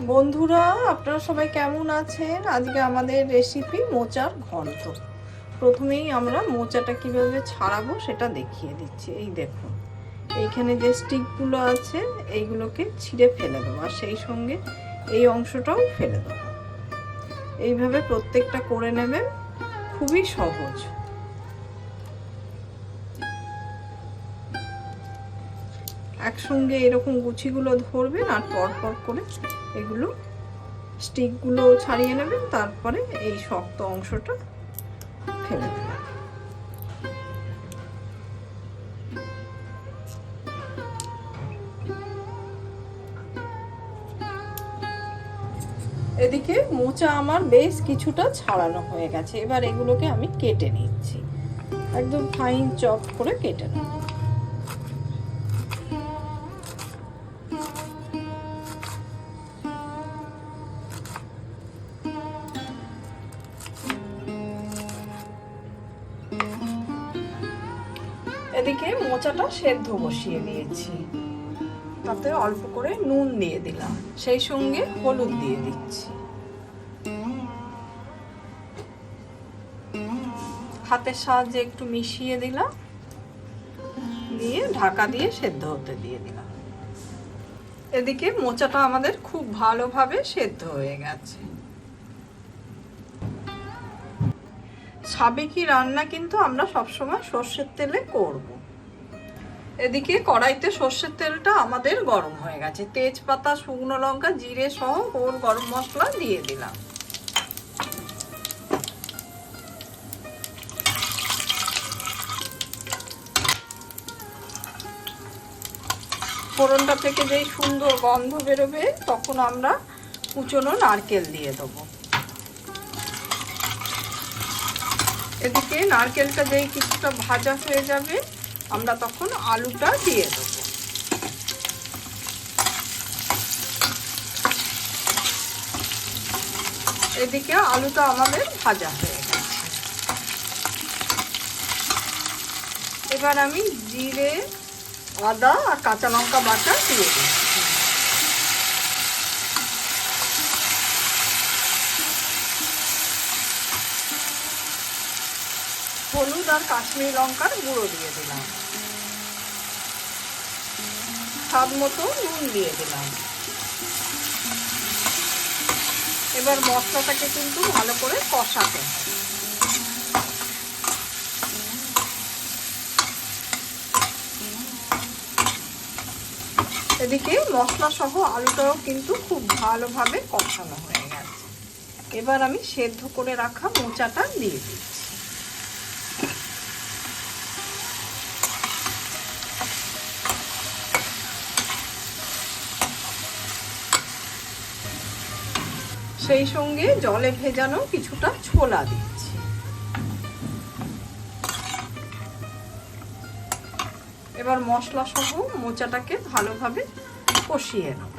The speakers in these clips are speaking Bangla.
বন্ধুরা, আপনারা সবাই কেমন আছেন? আজকে আমাদের রেসিপি মোচার ঘন্ট। প্রথমেই আমরা মোচাটা কীভাবে ছাড়াবো সেটা দেখিয়ে দিচ্ছি। এই দেখুন, এইখানে যে স্টিকগুলো আছে, এইগুলোকে ছিঁড়ে ফেলে দেবো আর সেই সঙ্গে এই অংশটাও ফেলে দেবো। এইভাবে প্রত্যেকটা করে নেবেন, খুবই সহজ। একসঙ্গে এরকম গুছিগুলো ধরবেন আর পর পর করে এগুলো স্টিকগুলো ছাড়িয়ে নেবেন, তারপরে এই শক্ত অংশটা ফেলে দেবেন। এদিকে মোচা আমার বেশ কিছুটা ছাড়ানো হয়ে গেছে। এবার এগুলোকে আমি কেটে নিচ্ছি। একদম ফাইন চপ করে কেটে নেব। এদিকে মোচাটা সেদ্ধ বসিয়ে দিয়েছি তাতে অল্প করে নুন দিয়ে দিলাম। সেই সঙ্গে হলুদ দিয়ে দিচ্ছি। হাতের সাহায্যে একটু মিশিয়ে দিলাম। দিয়ে ঢাকা দিয়ে সেদ্ধ হতে দিয়ে দিলাম। এদিকে মোচাটা আমাদের খুব ভালোভাবে সেদ্ধ হয়ে গেছে। সাবেকি রান্না কিন্তু আমরা সবসময় সর্ষের তেলে করব। এদিকে কড়াইতে সর্ষের তেলটা আমাদের গরম হয়ে গেছে। তেজপাতা, শুকনো লঙ্কা, জিরে সহ হোল গরম মশলা দিয়ে দিলাম। ফোড়নটা থেকে যেই সুন্দর গন্ধ বেরোবে, তখন আমরা কুচনো নারকেল দিয়ে দেবো। এদিকে নারকেলটা যেই কিছুটা ভাজা হয়ে যাবে, আমরা তখন আলুটা দিয়ে দেবো। এদিকে আলুটা আমাদের ভাজা হয়ে গেছে। এবার আমি জিরে, আদা আর কাঁচা লঙ্কা বাটা দিয়ে দিচ্ছি হলুদ আর কাশ্মীরি লঙ্কার গুঁড়ো দিয়ে দিলাম। স্বাদ মতো নুন দিয়ে দিলাম। এবার মশলাটাকে কিন্তু ভালো করে কষাতে এদিকে মশলা সহ আলুটাও কিন্তু খুব ভালোভাবে কষানো হয়ে গেছে। এবার আমি সেদ্ধ করে রাখা মোচাটা দিয়ে দিচ্ছি। সেই সঙ্গে জলে ভেজানো কিছুটা ছোলা দিচ্ছি। এবার মশলা সহ মোচাটাকে ভালোভাবে কষিয়ে নেব।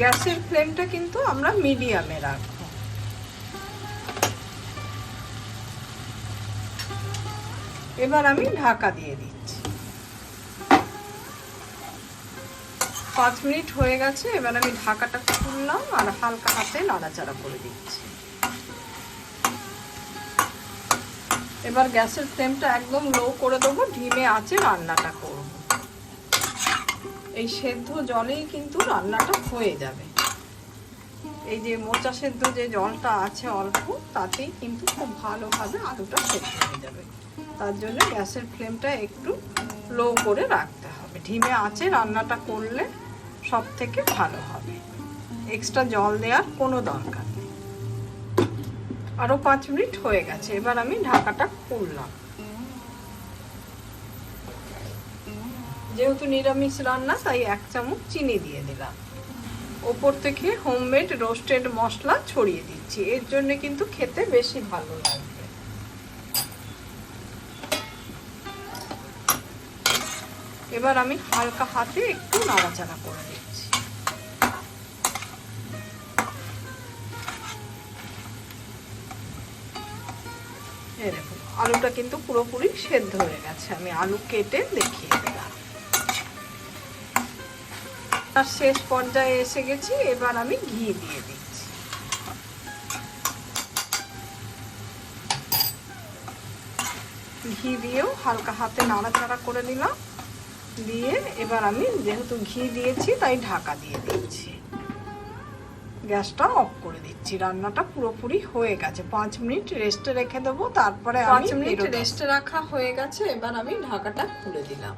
গ্যাসের ফ্লেমটা কিন্তু আমরা মিডিয়ামে রাখব। এবার আমি ঢাকা দিয়ে দিচ্ছি। পাঁচ মিনিট হয়ে গেছে, এবার আমি ঢাকাটা খুললাম আর হালকা হাতে নাড়াচাড়া করে দিচ্ছি। এবার গ্যাসের ফ্লেমটা একদম লো করে দেবো ঢিমে আছে রান্নাটা করব। এই সেদ্ধ জলেই কিন্তু রান্নাটা হয়ে যাবে। এই যে মোচা সেদ্ধ যে জলটা আছে অল্প, তাতেই কিন্তু খুব ভালোভাবে আলুটা সেদ্ধ হয়ে যাবে। তার জন্য গ্যাসের ফ্লেমটা একটু লো করে রাখতে হবে। ঢিমে আছে রান্নাটা করলে সব থেকে ভালো হবে। এক্সট্রা জল দেওয়ার কোনো দরকার নেই। আরও পাঁচ মিনিট হয়ে গেছে, এবার আমি ঢাকাটা খুললাম। যেহেতু নিরামিষ রান্না, তাই এক চামচ চিনি দিয়ে দিলাম। ওপর থেকে হোমমেড রোস্টেড মশলা ছড়িয়ে দিচ্ছি। এর জন্য কিন্তু খেতে বেশি ভালো লাগবে। এবার আমি হালকা হাতে একটু নাড়াচাড়া করে দিচ্ছি দেখুন, আলুটা কিন্তু পুরোপুরি সেদ্ধ হয়ে গেছে। আমি আলু কেটে দেখিয়ে দিলাম। তার শেষ পর্যায়ে এসে গেছি, এবার আমি ঘি দিয়ে দিচ্ছি। ঘি দিয়েও হালকা হাতে নাড়াচাড়া করে দিলাম দিয়ে এবার আমি যেহেতু ঘি দিয়েছি, তাই ঢাকা দিয়ে দিচ্ছি। গ্যাসটা অফ করে দিচ্ছি। রান্নাটা পুরোপুরি হয়ে গেছে। পাঁচ মিনিট রেস্টে রেখে দেবো তারপরে পাঁচ মিনিট রেস্টে রাখা হয়ে গেছে এবার আমি ঢাকাটা খুলে দিলাম।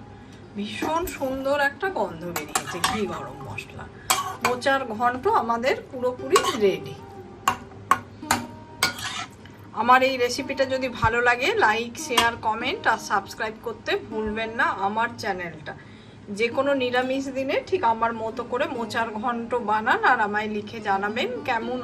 ভীষণ সুন্দর একটা গন্ধ বেরিয়েছে ঘি গরম মশলা। মোচার ঘন্ট আমাদের পুরোপুরি রেডি আমার এই রেসিপিটা যদি ভালো লাগে লাইক শেয়ার কমেন্ট আর সাবস্ক্রাইব করতে ভুলবেন না আমার চ্যানেলটা যে কোনো নিরামিষ দিনে ঠিক আমার মতো করে মোচার ঘন্ট বানান আর আমায় লিখে জানাবেন কেমন